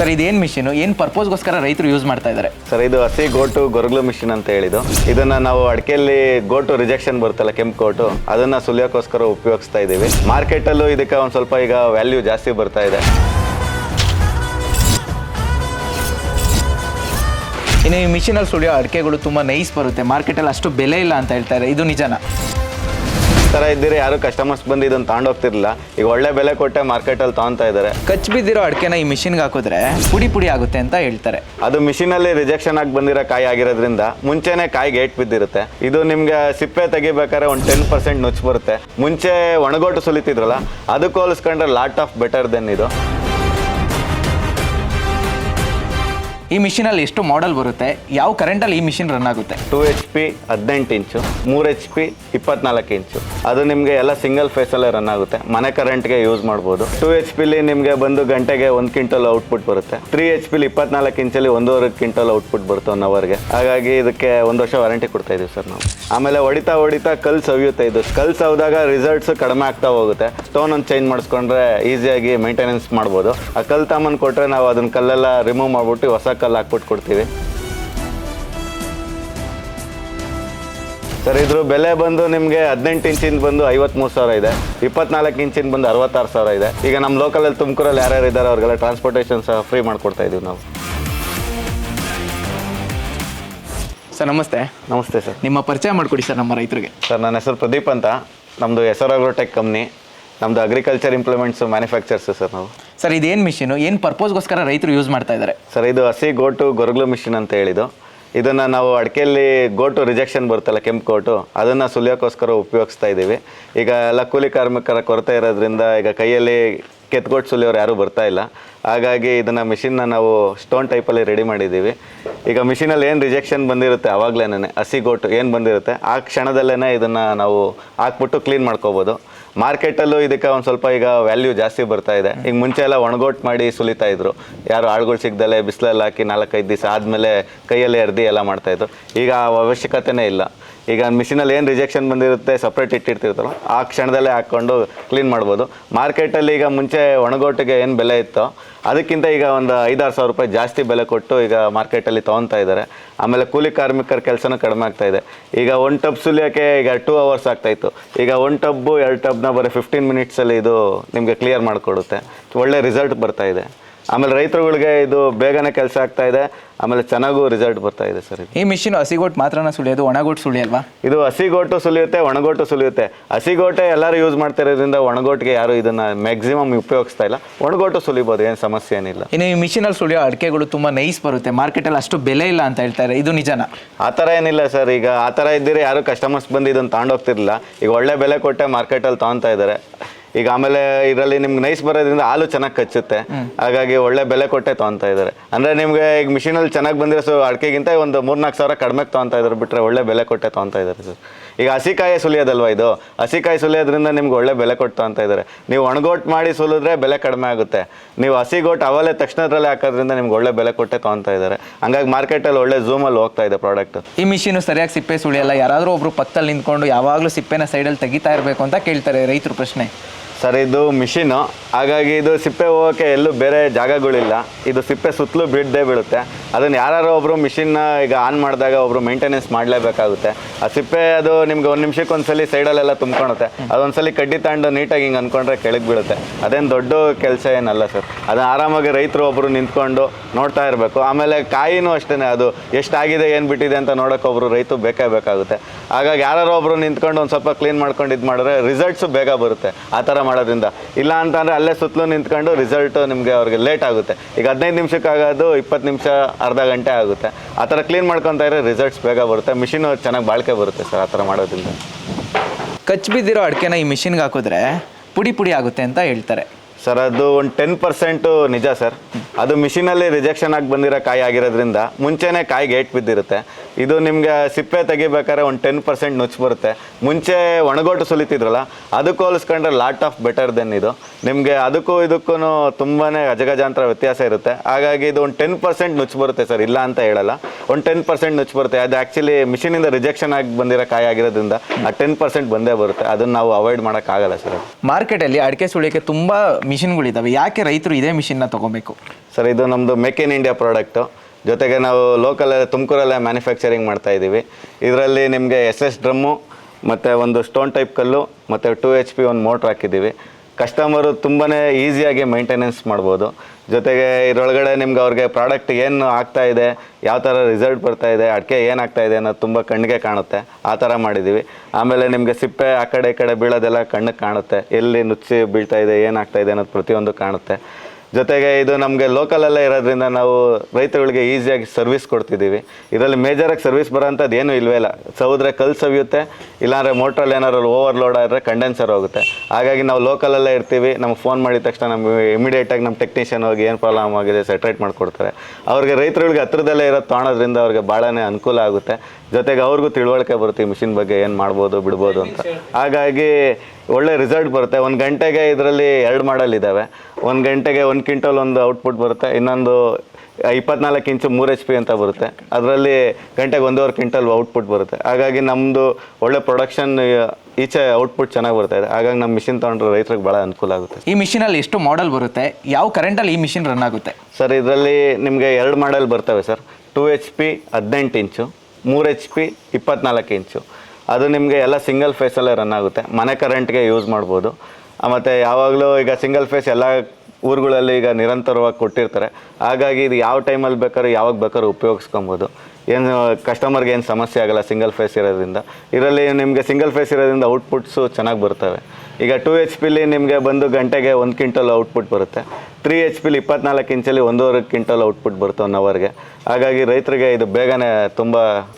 Sir ಇದೇನು machine? ಏನು ಪರ್ಪೋಸ್ಗೋಸ್ಕರ ರೈತರು ಯೂಸ್ ಮಾಡ್ತಾ ಇದ್ದಾರೆ ಸರ್ ಇದು ಹಸಿ ಗೋಟು ಗೊರಗ್ಲು ಮಿಷಿನ್ ಅಂತ ಹೇಳಿದು ಇದನ್ನ ನಾವು ಅಡಿಕೆಯಲ್ಲಿ ಗೋಟು ರಿಜೆಕ್ಷನ್ ಬರುತ್ತಲ್ಲ ಕೆಂಪು ಗೋಟು ಅದನ್ನ ಸುಲಿಯೋಕ್ಕೋಸ್ಕರ ಉಪಯೋಗಿಸ್ತಾ ಇದ್ದೀವಿ. ಮಾರ್ಕೆಟಲ್ಲೂ ಇದಕ್ಕೆ ಒಂದು ಸ್ವಲ್ಪ ಈಗ ವ್ಯಾಲ್ಯೂ ಜಾಸ್ತಿ ಬರ್ತಾ ಇದೆ. ಇನ್ನು ಈ ಮಿಷಿನಲ್ಲಿ ಸುಳಿಯೋ ಅಡಿಕೆಗಳು ತುಂಬ ನೈಸ್ ಬರುತ್ತೆ. ಮಾರ್ಕೆಟಲ್ಲಿ ಅಷ್ಟು ಬೆಲೆ ಇಲ್ಲ ಅಂತ ಹೇಳ್ತಾರೆ ಇದು ನಿಜನಾ? ಥರ ಇದ್ದೀರಿ? ಯಾರು ಕಸ್ಟಮರ್ಸ್ ಬಂದು ಇದನ್ನು ತಗೊಂಡೋಗ್ತಿರ್ಲಿಲ್ಲ ಈಗ ಒಳ್ಳೆ ಬೆಲೆ ಕೊಟ್ಟೆ ಮಾರ್ಕೆಟಲ್ಲಿ ತಗೊತಾ ಇದ್ದಾರೆ. ಕಚ್ ಬಿದ್ದಿರೋ ಅಡಿಕೆನ ಈ ಮಿಷಿನ್ಗೆ ಹಾಕಿದ್ರೆ ಪುಡಿ ಪುಡಿ ಆಗುತ್ತೆ ಅಂತ ಹೇಳ್ತಾರೆ. ಅದು ಮಿಷಿನಲ್ಲಿ ರಿಜೆಕ್ಷನ್ ಆಗಿ ಬಂದಿರೋ ಕಾಯಿ ಆಗಿರೋದ್ರಿಂದ ಮುಂಚೆನೆ ಕಾಯಿ ಗೇಟ್ ಬಿದ್ದಿರುತ್ತೆ. ಇದು ನಿಮ್ಗೆ ಸಿಪ್ಪೆ ತೆಗಿಬೇಕಾದ್ರೆ ಒಂದು ಟೆನ್ ಪರ್ಸೆಂಟ್ ನುಚ್ಚು ಬರುತ್ತೆ. ಮುಂಚೆ ಒಣಗೋಟು ಸುಲಿತಿದ್ರಲ್ಲ ಅದಕ್ಕೆ ಹೋಲಿಸ್ಕೊಂಡ್ರೆ ಲಾಟ್ ಆಫ್ ಬೆಟರ್ ದೆನ್ ಇದು. ಈ ಮಿಷಿನಲ್ಲಿ ಎಷ್ಟು ಮಾಡೆಲ್ ಬರುತ್ತೆ? ಯಾವ ಕರೆಂಟಲ್ಲಿ ಈ ಮಿಷಿನ್ ರನ್ ಆಗುತ್ತೆ? ಟೂ ಎಚ್ ಪಿ ಹದಿನೆಂಟು ಇಂಚು, ಮೂರು ಎಚ್ ಪಿ ಇಪ್ಪತ್ನಾಲ್ಕು ಇಂಚು. ಅದು ನಿಮಗೆ ಎಲ್ಲ ಸಿಂಗಲ್ ಫೇಸಲ್ಲೇ ರನ್ ಆಗುತ್ತೆ. ಮನೆ ಕರೆಂಟ್ಗೆ ಯೂಸ್ ಮಾಡ್ಬೋದು. ಟೂ ಎಚ್ ಪಿಲಿ ನಿಮಗೆ ಬಂದು ಗಂಟೆಗೆ ಒಂದು ಕ್ವಿಂಟಲ್ ಔಟ್ಪುಟ್ ಬರುತ್ತೆ. ತ್ರೀ ಎಚ್ ಪಿಲಿ ಇಪ್ಪತ್ನಾಲ್ಕು ಇಂಚಲ್ಲಿ ಒಂದೂವರೆ ಕ್ವಿಂಟಲ್ ಔಟ್ಪುಟ್ ಬರುತ್ತೆ ಒನ್ ಅವರ್ಗೆ ಹಾಗಾಗಿ ಇದಕ್ಕೆ ಒಂದು ವರ್ಷ ವಾರಂಟಿ ಕೊಡ್ತಾ ಇದೀವಿ ಸರ್ ನಾವು. ಆಮೇಲೆ ಹೊಡಿತಾ ಹೊಡಿತಾ ಕಲ್ ಸವಿಯುತ್ತೆ ಇದು. ಕಲ್ ಸವಿದಾಗ ರಿಸಲ್ಟ್ಸ್ ಕಡಿಮೆ ಆಗ್ತಾ ಹೋಗುತ್ತೆ. ಸ್ಟೋನ್ ಒಂದು ಚೇಂಜ್ ಮಾಡಿಸ್ಕೊಂಡ್ರೆ ಈಸಿಯಾಗಿ ಮೇಂಟೆನೆನ್ಸ್ ಮಾಡ್ಬೋದು. ಆ ಕಲ್ ತಾಮನ್ ಕೊಟ್ಟರೆ ನಾವು ಅದನ್ನ ಕಲ್ಲೆಲ್ಲ ರಿಮೂವ್ ಮಾಡ್ಬಿಟ್ಟು ಹೊಸ ಕಲ್ಲು ಹಾಕ್ಬಿಟ್ಟು ಕೊಡ್ತೀವಿ. ಸರ್ ಇದ್ರ ಬೆಲೆ ಬಂದು ನಿಮಗೆ ಹದಿನೆಂಟು ಇಂಚಿನ ಬಂದು ಐವತ್ಮೂರು ಸಾವಿರ ಇದೆ. ಇಪ್ಪತ್ನಾಲ್ಕು ಇಂಚಿನ ಬಂದು ಅರವತ್ತಾರು ಸಾವಿರ ಇದೆ. ಈಗ ನಮ್ಮ ಲೋಕಲಲ್ಲಿ ತುಮಕೂರಲ್ಲಿ ಯಾರ್ಯಾರು ಇದ್ದಾರೆ ಅವ್ರಿಗೆಲ್ಲ ಟ್ರಾನ್ಸ್ಪೋರ್ಟೇಷನ್ ಸಹ ಫ್ರೀ ಮಾಡಿಕೊಡ್ತಾ ಇದೀವಿ ನಾವು. ಸರ್ ನಮಸ್ತೆ. ನಮಸ್ತೆ ಸರ್. ನಿಮ್ಮ ಪರಿಚಯ ಮಾಡಿಕೊಡಿ ಸರ್ ನಮ್ಮ ರೈತರಿಗೆ. ಸರ್ ನನ್ನ ಹೆಸರು ಪ್ರದೀಪ್ ಅಂತ. ನಮ್ಮದು ಹೆಸರು ಅಗ್ರೋಟೆಕ್ ಕಂಪ್ನಿ. ನಮ್ಮದು ಅಗ್ರಿಕಲ್ಚರ್ ಇಂಪ್ಲಿಮೆಂಟ್ಸ್ ಮ್ಯಾನುಫ್ಯಾಕ್ಚರ್ಸ್ ಸರ್ ನಾವು. ಸರ್ ಇದೇನು ಮಿಷಿನು ಏನು ಪರ್ಪೋಸ್ಗೋಸ್ಕರ ರೈತರು ಯೂಸ್ ಮಾಡ್ತಾ ಇದ್ದಾರೆ ಸರ್ ಇದು ಹಸಿ ಗೋಟು ಗೊರಗ್ಲು ಮಿಷಿನ್ ಅಂತ ಹೇಳಿದ್ದು. ಇದನ್ನು ನಾವು ಅಡಿಕೆಯಲ್ಲಿ ಗೋಟು ರಿಜೆಕ್ಷನ್ ಬರುತ್ತಲ್ಲ ಕೆಂಪು ಗೋಟು ಅದನ್ನು ಸುಲಿಯೋಕ್ಕೋಸ್ಕರ ಉಪಯೋಗಿಸ್ತಾ ಇದ್ದೀವಿ. ಈಗ ಎಲ್ಲ ಕೂಲಿ ಕಾರ್ಮಿಕರ ಕೊರತೆ ಇರೋದ್ರಿಂದ ಈಗ ಕೈಯಲ್ಲಿ ಕೆತ್ಗೋಟ್ ಸುಲಿಯೋರು ಯಾರೂ ಬರ್ತಾ ಇಲ್ಲ. ಹಾಗಾಗಿ ಇದನ್ನು ಮಿಷಿನ್ನ ನಾವು ಸ್ಟೋನ್ ಟೈಪಲ್ಲಿ ರೆಡಿ ಮಾಡಿದ್ದೀವಿ. ಈಗ ಮಿಷಿನಲ್ಲಿ ಏನು ರಿಜೆಕ್ಷನ್ ಬಂದಿರುತ್ತೆ? ಆವಾಗಲೇ ಹಸಿ ಗೋಟು ಏನು ಬಂದಿರುತ್ತೆ? ಆ ಕ್ಷಣದಲ್ಲೇ ಇದನ್ನು ನಾವು ಹಾಕ್ಬಿಟ್ಟು ಕ್ಲೀನ್ ಮಾಡ್ಕೋಬೋದು. ಮಾರ್ಕೆಟಲ್ಲೂ ಇದಕ್ಕೆ ಒಂದು ಸ್ವಲ್ಪ ಈಗ ವ್ಯಾಲ್ಯೂ ಜಾಸ್ತಿ ಬರ್ತಾ ಇದೆ. ಈಗ ಮುಂಚೆ ಎಲ್ಲ ಒಣಗೋಟ್ ಮಾಡಿ ಸುಲಿತಾ ಇದ್ರು. ಯಾರು ಆಳುಗಳು ಸಿಗ್ದಲೆ ಬಿಸಿಲಲ್ಲಿ ಹಾಕಿ ನಾಲ್ಕೈದು ದಿವಸ ಆದಮೇಲೆ ಕೈಯಲ್ಲಿ ಅರ್ದಿ ಎಲ್ಲ ಮಾಡ್ತಾಯಿದ್ರು ಈಗ ಆ ಅವಶ್ಯಕತೆನೇ ಇಲ್ಲ. ಈಗ ಮಿಷಿನಲ್ಲಿ ಏನು ರಿಜೆಕ್ಷನ್ ಬಂದಿರುತ್ತೆ ಸಪ್ರೇಟ್ ಇಟ್ಟಿರ್ತಿರ್ತಲ್ಲ ಆ ಕ್ಷಣದಲ್ಲೇ ಹಾಕ್ಕೊಂಡು ಕ್ಲೀನ್ ಮಾಡ್ಬೋದು. ಮಾರ್ಕೆಟಲ್ಲಿ ಈಗ ಮುಂಚೆ ಒಣಗೋಟಿಗೆ ಏನು ಬೆಲೆ ಇತ್ತೋ, ಅದಕ್ಕಿಂತ ಈಗ ಒಂದು ಐದಾರು ಸಾವಿರ ರೂಪಾಯಿ ಜಾಸ್ತಿ ಬೆಲೆ ಕೊಟ್ಟು ಈಗ ಮಾರ್ಕೆಟಲ್ಲಿ ತೊಗೊತಾ ಇದ್ದಾರೆ ಆಮೇಲೆ ಕೂಲಿ ಕಾರ್ಮಿಕರ ಕೆಲಸನೂ ಕಡಿಮೆ ಆಗ್ತಾ ಇದೆ. ಈಗ ಒನ್ ಟಬ್ ಸುಲಿಯೋಕ್ಕೆ ಈಗ ಟೂ ಅವರ್ಸ್ ಆಗ್ತಾಯಿತ್ತು ಈಗ ಒನ್ ಟಬ್ಬು ಎರಡು ಟಬ್ನ ಬರೀ ಫಿಫ್ಟೀನ್ ಮಿನಿಟ್ಸಲ್ಲಿ ಇದು ನಿಮಗೆ ಕ್ಲಿಯರ್ ಮಾಡಿಕೊಡುತ್ತೆ. ಒಳ್ಳೆ ರಿಸಲ್ಟ್ ಬರ್ತಾ ಇದೆ. ಆಮೇಲೆ ರೈತರುಗಳಿಗೆ ಇದು ಬೇಗನೆ ಕೆಲಸ ಆಗ್ತಾ ಇದೆ. ಆಮೇಲೆ ಚೆನ್ನಾಗೂ ರಿಸಲ್ಟ್ ಬರ್ತಾ ಇದೆ ಸರ್ ಈ ಮಿಷಿನ್ ಹಸಿಗೋಟ್ ಮಾತ್ರನ ಸುಳಿಯೋದು ಒಣಗೋಟ್ ಸುಳಿಯಲ್ವಾ ಇದು ಹಸಿಗೋಟು ಸುಲಿಯುತ್ತೆ ಒಣಗೋಟು ಸುಲಿಯುತ್ತೆ. ಹಸಿಗೋಟೆ ಎಲ್ಲರೂ ಯೂಸ್ ಮಾಡ್ತಾ ಇರೋದ್ರಿಂದ ಒಣಗೋಟಿಗೆ ಯಾರು ಇದನ್ನ ಮ್ಯಾಕ್ಸಿಮಮ್ ಉಪಯೋಗಿಸ್ತಾ ಇಲ್ಲ. ಒಣಗೋಟು ಸುಲಿಬೋದು ಏನು ಸಮಸ್ಯೆ ಏನಿಲ್ಲ. ಇನ್ನು ಈ ಮಿಷಿನಲ್ಲಿ ಸುಳಿಯೋ ಅಡಿಕೆಗಳು ತುಂಬ ನೈಸ್ ಬರುತ್ತೆ. ಮಾರ್ಕೆಟಲ್ಲಿ ಅಷ್ಟು ಬೆಲೆ ಇಲ್ಲ ಅಂತ ಹೇಳ್ತಾರೆ. ಇದು ನಿಜನಾ? ಆ ಥರ ಏನಿಲ್ಲ ಸರ್. ಈಗ ಆ ಥರ ಇದ್ದೀರಿ ಯಾರು ಕಸ್ಟಮರ್ಸ್ ಬಂದು ಇದನ್ನು ತಗೊಂಡೋಗ್ತಿರ್ಲಿಲ್ಲ ಈಗ ಒಳ್ಳೆ ಬೆಲೆ ಕೊಟ್ಟೆ ಮಾರ್ಕೆಟಲ್ಲಿ ತೊಗೊತಾ ಇದ್ದಾರೆ. ಈಗ ಆಮೇಲೆ ಇದರಲ್ಲಿ ನಿಮ್ಗೆ ನೈಸ್ ಬರೋದ್ರಿಂದ ಹಾಲು ಚೆನ್ನಾಗಿ ಕಚ್ಚುತ್ತೆ. ಹಾಗಾಗಿ ಒಳ್ಳೆ ಬೆಲೆ ಕೊಟ್ಟೆ ತೊಗೊತಾ ಇದ್ದಾರೆ. ಅಂದರೆ ನಿಮಗೆ ಈಗ ಮಿಷಿನಲ್ಲಿ ಚೆನ್ನಾಗಿ ಬಂದಿರೋ ಸೊ ಅಡಿಕೆಗಿಂತ ಒಂದು ಮೂರ್ನಾಲ್ಕು ಸಾವಿರ ಕಡಿಮೆ ತೊಗೊತಾ ಇದ್ದಾರೆ ಬಿಟ್ಟರೆ ಒಳ್ಳೆ ಬೆಲೆ ಕೊಟ್ಟೆ ತೊಗೊತಾ ಇದ್ದಾರೆ ಸರ್. ಈಗ ಹಸಿಕಾಯಿ ಸುಲಿಯೋದಲ್ವ ಇದು? ಹಸಿಕಾಯಿ ಸುಲಿಯೋದ್ರಿಂದ ನಿಮ್ಗೆ ಒಳ್ಳೆ ಬೆಲೆ ಕೊಟ್ಟು ಅಂತ ಇದ್ದಾರೆ. ನೀವು ಒಣಗೋಟ್ ಮಾಡಿ ಸುಲಿದ್ರೆ ಬೆಲೆ ಕಡಿಮೆ ಆಗುತ್ತೆ. ನೀವು ಹಸಿಗೋಟ್ ಅವಲೇ ತಕ್ಷಣದಲ್ಲೇ ಹಾಕೋದ್ರಿಂದ ನಿಮ್ಗೆ ಒಳ್ಳೆ ಬೆಲೆ ಕೊಟ್ಟೆ ತೊಗೊತಾ ಇದ್ದಾರೆ. ಹಂಗಾಗಿ ಮಾರ್ಕೆಟಲ್ಲಿ ಒಳ್ಳೆ ಝೂಮಲ್ಲಿ ಹೋಗ್ತಾ ಇದೆ ಪ್ರಾಡಕ್ಟ್ ಈ ಮಿಷಿನು ಸರಿಯಾಗಿ ಸಿಪ್ಪೆ ಸುಳಿಯಲ್ಲ ಯಾರಾದರೂ ಒಬ್ರು ಪಕ್ಕದಲ್ಲಿ ನಿಂತ್ಕೊಂಡು ಯಾವಾಗಲೂ ಸಿಪ್ಪೆನ ಸೈಡಲ್ಲಿ ತೆಗಿತಾ ಇರಬೇಕು ಅಂತ ಕೇಳ್ತಾರೆ ರೈತರು ಪ್ರಶ್ನೆ. ಸರ್, ಇದು ಮಿಷಿನು. ಹಾಗಾಗಿ ಇದು ಸಿಪ್ಪೆ ಹೋಗೋಕ್ಕೆ ಎಲ್ಲೂ ಬೇರೆ ಜಾಗಗಳಿಲ್ಲ. ಇದು ಸಿಪ್ಪೆ ಸುತ್ತಲೂ ಬಿಡ್ದೇ ಬೀಳುತ್ತೆ. ಅದನ್ನು ಯಾರು ಒಬ್ಬರು ಮಿಷಿನ್ನ ಈಗ ಆನ್ ಮಾಡಿದಾಗ ಒಬ್ಬರು ಮೇಂಟೆನೆನ್ಸ್ ಮಾಡಲೇಬೇಕಾಗುತ್ತೆ. ಆ ಸಿಪ್ಪೆ ಅದು ನಿಮ್ಗೆ ಒಂದು ನಿಮಿಷಕ್ಕೆ ಒಂದ್ಸಲಿ ಸೈಡಲ್ಲೆಲ್ಲ ತುಂಬ್ಕೊಳುತ್ತೆ ಅದೊಂದ್ಸಲಿ ಕಡ್ಡಿ ತಗೊಂಡು ನೀಟಾಗಿ ಹಿಂಗೆ ಅಂದ್ಕೊಂಡ್ರೆ ಕೆಳಗೆ ಬೀಳುತ್ತೆ. ಅದೇನು ದೊಡ್ಡ ಕೆಲಸ ಏನಲ್ಲ ಸರ್. ಅದನ್ನು ಆರಾಮಾಗಿ ರೈತರು ಒಬ್ಬರು ನಿಂತ್ಕೊಂಡು ನೋಡ್ತಾ ಇರಬೇಕು. ಆಮೇಲೆ ಕಾಯಿನೂ ಅಷ್ಟೇ ಅದು. ಎಷ್ಟಾಗಿದೆ, ಏನು ಬಿಟ್ಟಿದೆ ಅಂತ ನೋಡೋಕೆ ಒಬ್ಬರು ರೈತ ಬೇಕೇ ಬೇಕಾಗುತ್ತೆ. ಹಾಗಾಗಿ ಯಾರು ಒಬ್ಬರು ನಿಂತ್ಕೊಂಡು ಒಂದು ಸ್ವಲ್ಪ ಕ್ಲೀನ್ ಮಾಡ್ಕೊಂಡು ಇದು ಮಾಡಿದ್ರೆ ರಿಸಲ್ಟ್ಸು ಬೇಗ ಬರುತ್ತೆ. ಆ ಥರ ಮಾಡೋದ್ರಿಂದ. ಇಲ್ಲ ಅಂತಂದರೆ ಅಲ್ಲೇ ಸುತ್ತಲೂ ನಿಂತ್ಕೊಂಡು ರಿಸಲ್ಟ್ ನಿಮಗೆ ಅವ್ರಿಗೆ ಲೇಟ್ ಆಗುತ್ತೆ. ಈಗ ಹದಿನೈದು ನಿಮಿಷಕ್ಕಾಗೋದು ಇಪ್ಪತ್ತು ನಿಮಿಷ ಅರ್ಧ ಗಂಟೆ ಆಗುತ್ತೆ. ಆ ಥರ ಕ್ಲೀನ್ ಮಾಡ್ಕೊತಾ ಇದ್ರೆ ರಿಸಲ್ಟ್ಸ್ ಬೇಗ ಬರುತ್ತೆ. ಮಿಷಿನು ಚೆನ್ನಾಗಿ ಬಾಳಿಕೆ ಬರುತ್ತೆ ಸರ್ ಆ ಥರ ಮಾಡೋದ್ರಿಂದ. ಕಚ್ಚಿ ಬಿದ್ದಿರೋ ಅಡಿಕೆನ ಈ ಮಿಷಿನ್ಗೆ ಹಾಕಿದ್ರೆ ಪುಡಿ ಪುಡಿ ಆಗುತ್ತೆ ಅಂತ ಹೇಳ್ತಾರೆ. ಸರ್ ಅದು ಒಂದು ಟೆನ್ ಪರ್ಸೆಂಟು ನಿಜ ಸರ್ ಅದು ಮಿಷಿನಲ್ಲಿ ರಿಜೆಕ್ಷನ್ ಆಗಿ ಬಂದಿರೋ ಕಾಯಿ ಆಗಿರೋದ್ರಿಂದ ಮುಂಚೆನೇ ಕಾಯಿ ಗೇಟ್ ಬಿದ್ದಿರುತ್ತೆ. ಇದು ನಿಮಗೆ ಸಿಪ್ಪೆ ತೆಗಿಬೇಕಾದ್ರೆ ಒಂದು ಟೆನ್ ಪರ್ಸೆಂಟ್ ನುಚ್ಚು ಬರುತ್ತೆ. ಮುಂಚೆ ಒಣಗೋಟು ಸುಲಿತಿದ್ರಲ್ಲ, ಅದಕ್ಕೆ ಹೋಲಿಸ್ಕೊಂಡ್ರೆ ಲಾಟ್ ಆಫ್ ಬೆಟರ್ ದೆನ್ ಇದು. ನಿಮಗೆ ಅದಕ್ಕೂ ಇದಕ್ಕೂ ತುಂಬಾ ಅಜಗಜಾಂತರ ವ್ಯತ್ಯಾಸ ಇರುತ್ತೆ. ಹಾಗಾಗಿ ಇದು ಒಂದು ಟೆನ್ ಪರ್ಸೆಂಟ್ ನುಚ್ಚು ಬರುತ್ತೆ ಸರ್ ಇಲ್ಲ ಅಂತ ಹೇಳಲ್ಲ. ಒಂದು ಟೆನ್ ಪರ್ಸೆಂಟ್ ನುಚ್ಚು ಬರುತ್ತೆ. ಅದು ಆ್ಯಕ್ಚುಲಿ ಮಿಷಿನಿಂದ ರಿಜೆಕ್ಷನ್ ಆಗಿ ಬಂದಿರೋ ಕಾಯಿ ಆಗಿರೋದ್ರಿಂದ ಆ ಟೆನ್ ಪರ್ಸೆಂಟ್ ಬಂದೇ ಬರುತ್ತೆ. ಅದನ್ನು ನಾವು ಅವಾಯ್ಡ್ ಮಾಡೋಕ್ಕಾಗಲ್ಲ ಸರ್ ಮಾರ್ಕೆಟಲ್ಲಿ ಅಡಿಕೆ ಸುಳಿಕೆ ತುಂಬ ಮಿಷಿನ್ಗಳಿದ್ದಾವೆ ಯಾಕೆ ರೈತರು ಇದೇ ಮಿಷಿನ್ನ ತೊಗೋಬೇಕು? ಸರ್, ಇದು ನಮ್ಮದು ಮೇಕ್ ಇನ್ ಇಂಡಿಯಾ ಪ್ರಾಡಕ್ಟು ಜೊತೆಗೆ ನಾವು ಲೋಕಲ್ ತುಮಕೂರಲ್ಲೇ ಮ್ಯಾನುಫ್ಯಾಕ್ಚರಿಂಗ್ ಮಾಡ್ತಾ ಇದ್ದೀವಿ ಇದರಲ್ಲಿ ನಿಮಗೆ ಎಸ್ ಎಸ್ ಡ್ರಮ್ಮು ಮತ್ತು ಒಂದು ಸ್ಟೋನ್ ಟೈಪ್ ಕಲ್ಲು, ಮತ್ತು ಟೂ ಎಚ್ ಪಿ ಒಂದು ಮೋಟ್ರ್ ಹಾಕಿದ್ದೀವಿ. ಕಸ್ಟಮರು ತುಂಬಾ ಈಸಿಯಾಗಿ ಮೈಂಟೆನೆನ್ಸ್ ಮಾಡ್ಬೋದು. ಜೊತೆಗೆ ಇದರೊಳಗಡೆ ನಿಮ್ಗೆ ಅವ್ರಿಗೆ ಪ್ರಾಡಕ್ಟ್ ಏನು ಆಗ್ತಾ ಇದೆ, ಯಾವ ಥರ ರಿಸಲ್ಟ್ ಬರ್ತಾ ಇದೆ, ಅಡಿಕೆ ಏನಾಗ್ತಾ ಇದೆ ಅನ್ನೋದು ತುಂಬ ಕಣ್ಣಿಗೆ ಕಾಣುತ್ತೆ. ಆ ಥರ ಮಾಡಿದ್ದೀವಿ ಆಮೇಲೆ ನಿಮಗೆ ಸಿಪ್ಪೆ ಆ ಕಡೆ ಈ ಕಡೆ ಬೀಳೋದೆಲ್ಲ ಕಣ್ಣಿಗೆ ಕಾಣುತ್ತೆ. ಎಲ್ಲಿ ನುಚ್ಚಿ ಬೀಳ್ತಾ ಇದೆ ಏನಾಗ್ತಾ ಇದೆ ಅನ್ನೋದು ಪ್ರತಿಯೊಂದು ಕಾಣುತ್ತೆ. ಜೊತೆಗೆ ಇದು ನಮಗೆ ಲೋಕಲಲ್ಲೇ ಇರೋದ್ರಿಂದ ನಾವು ರೈತರುಗಳಿಗೆ ಈಸಿಯಾಗಿ ಸರ್ವಿಸ್ ಕೊಡ್ತಿದ್ದೀವಿ. ಇದರಲ್ಲಿ ಮೇಜರಾಗಿ ಸರ್ವಿಸ್ ಬರೋಂಥದ್ದು ಏನೂ ಇಲ್ವೇ ಇಲ್ಲ. ಸವಿದ್ರೆ ಕಲ್ಲು ಸವಿಯುತ್ತೆ, ಇಲ್ಲಾಂದರೆ ಮೋಟ್ರಲ್ಲಿ ಏನಾದ್ರು ಓವರ್ಲೋಡ್ ಆದರೆ ಕಂಡೆನ್ಸರ್ ಹೋಗುತ್ತೆ. ಹಾಗಾಗಿ ನಾವು ಲೋಕಲಲ್ಲೇ ಇರ್ತೀವಿ. ನಮ್ಗೆ ಫೋನ್ ಮಾಡಿದ ತಕ್ಷಣ ನಮಗೆ ಇಮಿಡಿಯೇಟಾಗಿ ನಮ್ಮ ಟೆಕ್ನಿಷಿಯನ್ ಹೋಗಿ ಏನು ಪ್ರಾಬ್ಲಮ್ ಆಗಿದೆ ಸೆಟ್ರೇಟ್ ಮಾಡಿಕೊಡ್ತಾರೆ. ಅವ್ರಿಗೆ ರೈತರುಗಳಿಗೆ ಹತ್ರದಲ್ಲೇ ಇರೋದು ತೊಗೊಳೋದ್ರಿಂದ ಅವ್ರಿಗೆ ಭಾಳನೇ ಅನುಕೂಲ ಆಗುತ್ತೆ. ಜೊತೆಗೆ ಅವ್ರಿಗೂ ತಿಳುವಳಿಕೆ ಬರುತ್ತೆ ಈ ಮಿಷಿನ್ ಬಗ್ಗೆ ಏನು ಮಾಡ್ಬೋದು, ಬಿಡ್ಬೋದು ಅಂತ. ಹಾಗಾಗಿ ಒಳ್ಳೆ ರಿಸಲ್ಟ್ ಬರುತ್ತೆ. ಒಂದು ಗಂಟೆಗೆ ಇದರಲ್ಲಿ ಎರಡು ಮಾಡಲ್ ಇದ್ದಾವೆ ಒಂದು ಗಂಟೆಗೆ ಒಂದು ಕ್ವಿಂಟಲ್ ಒಂದು ಔಟ್ಪುಟ್ ಬರುತ್ತೆ. ಇನ್ನೊಂದು ಇಪ್ಪತ್ನಾಲ್ಕು ಇಂಚು ಮೂರು ಎಚ್ ಪಿ ಅಂತ ಬರುತ್ತೆ. ಅದರಲ್ಲಿ ಗಂಟೆಗೆ ಒಂದೂವರೆ ಕ್ವಿಂಟಲ್ ಔಟ್ಪುಟ್ ಬರುತ್ತೆ. ಹಾಗಾಗಿ ನಮ್ಮದು ಒಳ್ಳೆ ಪ್ರೊಡಕ್ಷನ್ ಈಚೆ ಔಟ್ಪುಟ್ ಚೆನ್ನಾಗಿ ಬರ್ತಾ ಇದೆ. ಹಾಗಾಗಿ ನಮ್ಮ ಮಿಷಿನ್ ತೊಗೊಂಡ್ರೆ ರೈತರಿಗೆ ಭಾಳ ಅನುಕೂಲ ಆಗುತ್ತೆ. ಈ ಮಿಷಿನಲ್ಲಿ ಎಷ್ಟು ಮಾಡೆಲ್ ಬರುತ್ತೆ? ಯಾವ ಕರೆಂಟಲ್ಲಿ ಈ ಮಿಷಿನ್ ರನ್ ಆಗುತ್ತೆ? ಸರ್ ಇದರಲ್ಲಿ ನಿಮಗೆ ಎರಡು ಮಾಡೆಲ್ ಬರ್ತವೆ ಸರ್. ಟೂ ಎಚ್ ಪಿ ಹದಿನೆಂಟು ಇಂಚು ಮೂರು ಎಚ್ ಪಿ ಇಪ್ಪತ್ನಾಲ್ಕು ಇಂಚು ಅದು ನಿಮಗೆ ಎಲ್ಲ ಸಿಂಗಲ್ ಫೇಸಲ್ಲೇ ರನ್ ಆಗುತ್ತೆ. ಮನೆ ಕರೆಂಟ್ಗೆ ಯೂಸ್ ಮಾಡ್ಬೋದು. ಮತ್ತು ಯಾವಾಗಲೂ ಈಗ ಸಿಂಗಲ್ ಫೇಸ್ ಎಲ್ಲ ಊರುಗಳಲ್ಲಿ ಈಗ ನಿರಂತರವಾಗಿ ಕೊಟ್ಟಿರ್ತಾರೆ. ಹಾಗಾಗಿ ಇದು ಯಾವ ಟೈಮಲ್ಲಿ ಬೇಕಾದ್ರೂ ಯಾವಾಗ ಬೇಕಾದ್ರೂ ಉಪಯೋಗಿಸ್ಕೊಬೋದು. ಏನು ಕಸ್ಟಮರ್ಗೆ ಏನು ಸಮಸ್ಯೆ ಆಗಲ್ಲ ಸಿಂಗಲ್ ಫೇಸ್ ಇರೋದ್ರಿಂದ. ಇದರಲ್ಲಿ ನಿಮಗೆ ಸಿಂಗಲ್ ಫೇಸ್ ಇರೋದ್ರಿಂದ ಔಟ್ಪುಟ್ಸು ಚೆನ್ನಾಗಿ ಬರ್ತವೆ. ಈಗ ಟೂ ಎಚ್ ಪಿಲಿ ನಿಮಗೆ ಬಂದು ಗಂಟೆಗೆ ಒಂದು ಕ್ವಿಂಟಲ್ ಔಟ್ಪುಟ್ ಬರುತ್ತೆ. ತ್ರೀ ಎಚ್ ಪಿಲಿ ಇಪ್ಪತ್ನಾಲ್ಕು ಇಂಚಲ್ಲಿ ಒಂದೂವರೆ ಕ್ವಿಂಟಲ್ ಔಟ್ಪುಟ್ ಬರುತ್ತೆ ಒನ್ ಅವರ್ಗೆ ಹಾಗಾಗಿ ರೈತರಿಗೆ ಇದು ಬೇಗನೆ ತುಂಬ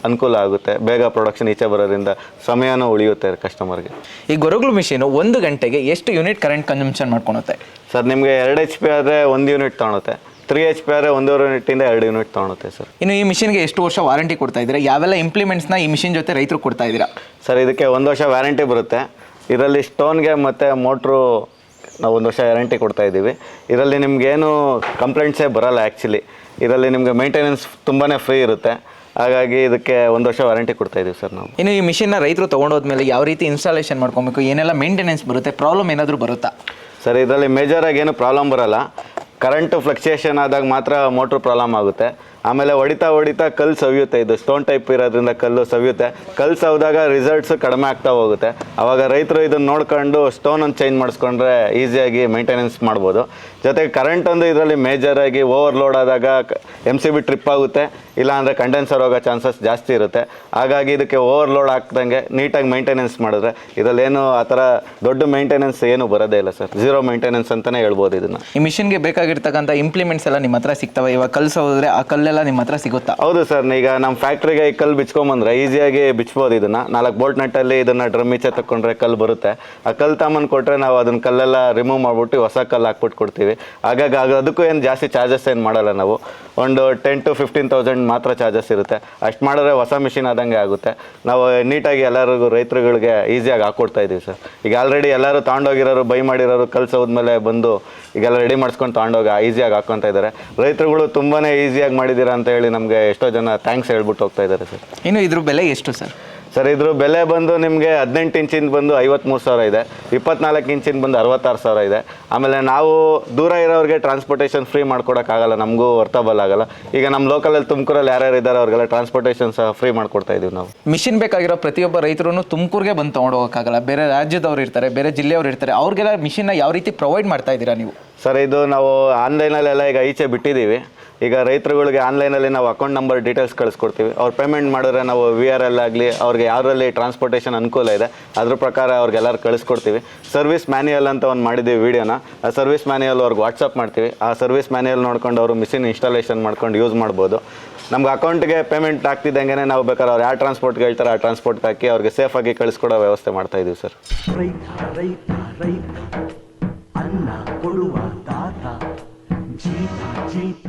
ಅನುಕೂಲ ಆಗುತ್ತೆ. ಬೇಗ ಪ್ರೊಡಕ್ಷನ್ ಈಚೆ ಬರೋದ್ರಿಂದ ಸಮಯನೂ ಉಳಿಯುತ್ತೆ ಕಸ್ಟಮರ್ಗೆ ಈ ಗೊರಗ್ಲು ಮಿಷಿನ್ ಒಂದು ಗಂಟೆಗೆ ಎಷ್ಟು ಯೂನಿಟ್ ಕರೆಂಟ್ ಕನ್ಸಂಪ್ಷನ್ ಮಾಡ್ಕೊಳುತ್ತೆ ಸರ್ ನಿಮಗೆ ಎರಡು ಎಚ್ ಪಿ ಆದರೆ ಒಂದು ಯೂನಿಟ್ ತೊಗೊಳುತ್ತೆ. ತ್ರೀ ಎಚ್ ಪಿ ಆದರೆ ಒಂದೂವರೆ ಯೂನಿಟಿಂದ ಎರಡು ಯೂನಿಟ್ ತೊಗೊಳುತ್ತೆ ಸರ್. ಇನ್ನು ಈ ಮಿಷಿನ್ಗೆ ಎಷ್ಟು ವರ್ಷ ವಾರಂಟಿ ಕೊಡ್ತಾ ಇದ್ದೀರಾ? ಯಾವೆಲ್ಲ ಇಂಪ್ಲಿಮೆಂಟ್ಸ್ನ ಈ ಮಿಷಿನ್ ಜೊತೆ ರೈತರು ಕೊಡ್ತಾ ಇದ್ದೀರಾ? ಸರ್ ಇದಕ್ಕೆ ಒಂದು ವರ್ಷ ವ್ಯಾರಂಟಿ ಬರುತ್ತೆ. ಇದರಲ್ಲಿ ಸ್ಟೋನ್ಗೆ ಮತ್ತು ಮೋಟ್ರು ನಾವು ಒಂದು ವರ್ಷ ವ್ಯಾರಂಟಿ ಕೊಡ್ತಾ ಇದ್ದೀವಿ. ಇದರಲ್ಲಿ ನಿಮಗೇನು ಕಂಪ್ಲೇಂಟ್ಸೇ ಬರಲ್ಲ ಆ್ಯಕ್ಚುಲಿ ಇದರಲ್ಲಿ ನಿಮಗೆ ಮೇಂಟೆನೆನ್ಸ್ ತುಂಬಾ ಫ್ರೀ ಇರುತ್ತೆ. ಹಾಗಾಗಿ ಇದಕ್ಕೆ ಒಂದು ವರ್ಷ ವಾರಂಟಿ ಕೊಡ್ತಾ ಇದ್ದೀವಿ ಸರ್ ನಾವು. ಇನ್ನು ಈ ಮಿಷಿನ್ನ ರೈತರು ತೊಗೊಂಡೋದ್ಮೇಲೆ ಯಾವ ರೀತಿ ಇನ್ಸ್ಟಾಲೇಷನ್ ಮಾಡ್ಕೊಬೇಕು ಏನೆಲ್ಲ ಮೇಂಟೆನೆನ್ಸ್ ಬರುತ್ತೆ ಪ್ರಾಬ್ಲಮ್ ಏನಾದರೂ ಬರುತ್ತಾ? ಸರ್ ಇದರಲ್ಲಿ ಮೇಜರಾಗಿ ಏನು ಪ್ರಾಬ್ಲಮ್ ಬರಲ್ಲ. ಕರೆಂಟು ಫ್ಲಕ್ಚುಯೇಷನ್ ಆದಾಗ ಮಾತ್ರ ಮೋಟ್ರ್ ಪ್ರಾಬ್ಲಮ್ ಆಗುತ್ತೆ. ಆಮೇಲೆ ಹೊಡಿತಾ ಹೊಡಿತಾ ಕಲ್ಲು ಸವಿಯುತ್ತೆ. ಇದು ಸ್ಟೋನ್ ಟೈಪ್ ಇರೋದ್ರಿಂದ ಕಲ್ಲು ಸವಿಯುತ್ತೆ. ಕಲ್ಲು ಸವಿದಾಗ ರಿಸಲ್ಟ್ಸ್ ಕಡಿಮೆ ಆಗ್ತಾ ಹೋಗುತ್ತೆ. ಅವಾಗ ರೈತರು ಇದನ್ನು ನೋಡ್ಕೊಂಡು ಸ್ಟೋನ್ ಒಂದು ಚೇಂಜ್ ಮಾಡಿಸ್ಕೊಂಡ್ರೆ ಈಸಿಯಾಗಿ ಮೇಂಟೆನೆನ್ಸ್ ಮಾಡ್ಬೋದು. ಜೊತೆಗೆ ಕರೆಂಟ್ ಒಂದು ಇದರಲ್ಲಿ ಮೇಜರಾಗಿ ಓವರ್ಲೋಡ್ ಆದಾಗ ಎಂ ಸಿ ಬಿ ಟ್ರಿಪ್ ಆಗುತ್ತೆ. ಇಲ್ಲಾಂದರೆ ಕಂಡೆನ್ಸರ್ ಹೋಗೋ ಚಾನ್ಸಸ್ ಜಾಸ್ತಿ ಇರುತ್ತೆ. ಹಾಗಾಗಿ ಇದಕ್ಕೆ ಓವರ್ಲೋಡ್ ಆಗ್ದಂಗೆ ನೀಟಾಗಿ ಮೇಂಟೆನೆನ್ಸ್ ಮಾಡಿದ್ರೆ ಇದರಲ್ಲೇನು ಆ ಥರ ದೊಡ್ಡ ಮೇಂಟೆನೆನ್ಸ್ ಏನು ಬರೋದೇ ಇಲ್ಲ ಸರ್. ಝೀರೋ ಮೇಂಟೆನೆನ್ಸ್ ಅಂತಲೇ ಹೇಳ್ಬೋದು ಇದನ್ನು. ಈ ಮಿಷಿನ್ಗೆ ಬೇಕಾಗಿರ್ತಕ್ಕಂಥ ಇಂಪ್ಲಿಮೆಂಟ್ಸ್ ಎಲ್ಲ ನಿಮ್ಮ ಹತ್ರ ಸಿಗ್ತವೆ. ಇವಾಗ ಕಲ್ಲು ಆ ಕಲ್ಲೆಲ್ಲ ನಿಮ್ಮ ಹತ್ರ ಸಿಗುತ್ತಾ? ಹೌದು ಸರ್, ಈಗ ನಮ್ಮ ಫ್ಯಾಕ್ಟ್ರಿಗೆ ಈ ಕಲ್ಲು ಬಿಚ್ಕೊಂಬಂದ್ರೆ ಈಸಿಯಾಗಿ ಬಿಚ್ಬೋದು ಇದನ್ನ. ನಾಲ್ಕು ಬೋಲ್ಟ್ ನಟ್ಟಲ್ಲಿ ಇದನ್ನ ಡ್ರಮ್ ಈಚೆ ತಕೊಂಡ್ರೆ ಕಲ್ಲು ಬರುತ್ತೆ. ಆ ಕಲ್ಲು ತಾಮನ್ ಕೊಟ್ಟರೆ ನಾವು ಅದನ್ನ ಕಲ್ಲೆಲ್ಲ ರಿಮೂವ್ ಮಾಡ್ಬಿಟ್ಟು ಹೊಸ ಕಲ್ಲು ಹಾಕ್ಬಿಟ್ಟು ಕೊಡ್ತೀವಿ. ಹಾಗಾಗಿ ಆಗ ಅದಕ್ಕೂ ಏನು ಜಾಸ್ತಿ ಚಾರ್ಜಸ್ ಏನು ಮಾಡಲ್ಲ ನಾವು. ಒಂದು ಟೆನ್ ಟು ಫಿಫ್ಟೀನ್ ತೌಸಂಡ್ ಮಾತ್ರ ಚಾರ್ಜಸ್ ಇರುತ್ತೆ. ಅಷ್ಟು ಮಾಡಿದ್ರೆ ಹೊಸ ಮಿಷಿನ್ ಆದಂಗೆ ಆಗುತ್ತೆ. ನಾವು ನೀಟಾಗಿ ಎಲ್ಲರಿಗೂ, ರೈತರುಗಳಿಗೆ ಈಸಿಯಾಗಿ ಹಾಕ್ಕೊಡ್ತಾ ಇದ್ದೀವಿ ಸರ್. ಈಗ ಆಲ್ರೆಡಿ ಎಲ್ಲರೂ ತಗೊಂಡೋಗಿರೋರು ಬೈ ಮಾಡಿರೋರು ಕಲ್ಲು ಬಂದು ಈಗೆಲ್ಲ ರೆಡಿ ಮಾಡಿಸ್ಕೊಂಡು ತೊಗೊಂಡೋಗಿ ಈಸಿಯಾಗಿ ಹಾಕ್ಕೊತಾ ಇದ್ದಾರೆ. ರೈತರುಗಳು ತುಂಬಾ ಈಸಿಯಾಗಿ ಮಾಡಿದ್ದೀರಾ ಅಂತ ಹೇಳಿ ನಮಗೆ ಎಷ್ಟೋ ಜನ ಥ್ಯಾಂಕ್ಸ್ ಹೇಳ್ಬಿಟ್ಟು ಹೋಗ್ತಾ ಇದ್ದಾರೆ ಸರ್. ಇನ್ನು ಇದ್ರ ಬೆಲೆ ಎಷ್ಟು ಸರ್? ಸರ್ ಇದ್ರ ಬೆಲೆ ಬಂದು ನಿಮಗೆ ಹದಿನೆಂಟು ಇಂಚಿಂದ ಬಂದು ಐವತ್ತ್ಮೂರು ಸಾವಿರ ಇದೆ ಇಪ್ಪತ್ನಾಲ್ಕು ಇಂಚಿಂದ ಬಂದು ಅರವತ್ತಾರು ಸಾವಿರ ಇದೆ. ಆಮೇಲೆ ನಾವು ದೂರ ಇರೋರಿಗೆ ಟ್ರಾನ್ಸ್ಪೋರ್ಟೇಷನ್ ಫ್ರೀ ಮಾಡ್ಕೊಡೋಕ್ಕಾಗಲ್ಲ ನಮಗೂ ವರ್ತಬಲ್ ಆಗಲ್ಲ. ಈಗ ನಮ್ಮ ಲೋಕಲಲ್ಲಿ ತುಮಕೂರಲ್ಲಿ ಯಾರ್ಯಾರು ಇದ್ದಾರೆ ಅವ್ರಿಗೆಲ್ಲ ಟ್ರಾನ್ಸ್ಪೋರ್ಟೇಷನ್ ಸಹ ಫ್ರೀ ಮಾಡ್ಕೊಡ್ತಾ ಇದೀವಿ ನಾವು. ಮಿಷಿನ್ ಬೇಕಾಗಿರೋ ಪ್ರತಿಯೊಬ್ಬ ರೈತರು ತುಮಕೂರಿಗೆ ಬಂದು ತೊಗೊಂಡು ಹೋಗೋಕ್ಕಾಗಲ್ಲ ಬೇರೆ ರಾಜ್ಯದವ್ರು ಇರ್ತಾರೆ ಬೇರೆ ಜಿಲ್ಲೆಯವ್ರು ಇರ್ತಾರೆ ಅವ್ರಿಗೆಲ್ಲ ಮಿಷಿನ್ನ ಯಾವ ರೀತಿ ಪ್ರೊವೈಡ್ ಮಾಡ್ತಾ ಇದ್ದೀರಾ ನೀವು? ಸರ್ ಇದು ನಾವು ಆನ್ಲೈನಲ್ಲೆಲ್ಲ ಈಗ ಈಚೆ ಬಿಟ್ಟಿದ್ದೀವಿ. ಈಗ ರೈತರುಗಳಿಗೆ ಆನ್ಲೈನಲ್ಲಿ ನಾವು ಅಕೌಂಟ್ ನಂಬರ್ ಡೀಟೇಲ್ಸ್ ಕಳಿಸ್ಕೊಡ್ತೀವಿ. ಅವ್ರು ಪೇಮೆಂಟ್ ಮಾಡಿದ್ರೆ ನಾವು ವಿ ಆರ್ ಎಲ್ ಆಗಲಿ, ಅವ್ರಿಗೆ ಯಾರಲ್ಲಿ ಟ್ರಾನ್ಸ್ಪೋರ್ಟೇಷನ್ ಅನುಕೂಲ ಇದೆ, ಅದ್ರ ಪ್ರಕಾರ ಅವ್ರಿಗೆಲ್ಲರೂ ಕಳಿಸ್ಕೊಡ್ತೀವಿ. ಸರ್ವಿಸ್ ಮ್ಯಾನ್ಯಲ್ ಅಂತ ಒಂದು ಮಾಡಿದ್ದೀವಿ ವೀಡಿಯೋನ. ಆ ಸರ್ವಿಸ್ ಮ್ಯಾನ್ಯಲ್ ಅವ್ರಿಗೆ ವಾಟ್ಸಪ್ ಮಾಡ್ತೀವಿ. ಆ ಸರ್ವಿಸ್ ಮ್ಯಾನ್ಯಲ್ ನೋಡ್ಕೊಂಡು ಅವರು ಮಿಷಿನ್ ಇನ್ಸ್ಟಾಲೇಷನ್ ಮಾಡ್ಕೊಂಡು ಯೂಸ್ ಮಾಡ್ಬೋದು. ನಮ್ಗೆ ಅಕೌಂಟ್ಗೆ ಪೇಮೆಂಟ್ ಆಗ್ತಿದ್ದಂಗೆ ನಾವು ಬೇಕಾದ್ರೆ ಅವ್ರು ಯಾವ ಟ್ರಾನ್ಸ್ಪೋರ್ಟ್ಗೆ ಹೇಳ್ತಾರೆ ಆ ಟ್ರಾನ್ಸ್ಪೋರ್ಟ್ಗೆ ಹಾಕಿ ಅವ್ರಿಗೆ ಸೇಫಾಗಿ ಕಳಿಸ್ಕೊಡೋ ವ್ಯವಸ್ಥೆ ಮಾಡ್ತಾ ಇದೀವಿ ಸರ್. ಅನ್ನ ಕೊಡುವ ದಾತ, ಜೀತ ಜೀತ.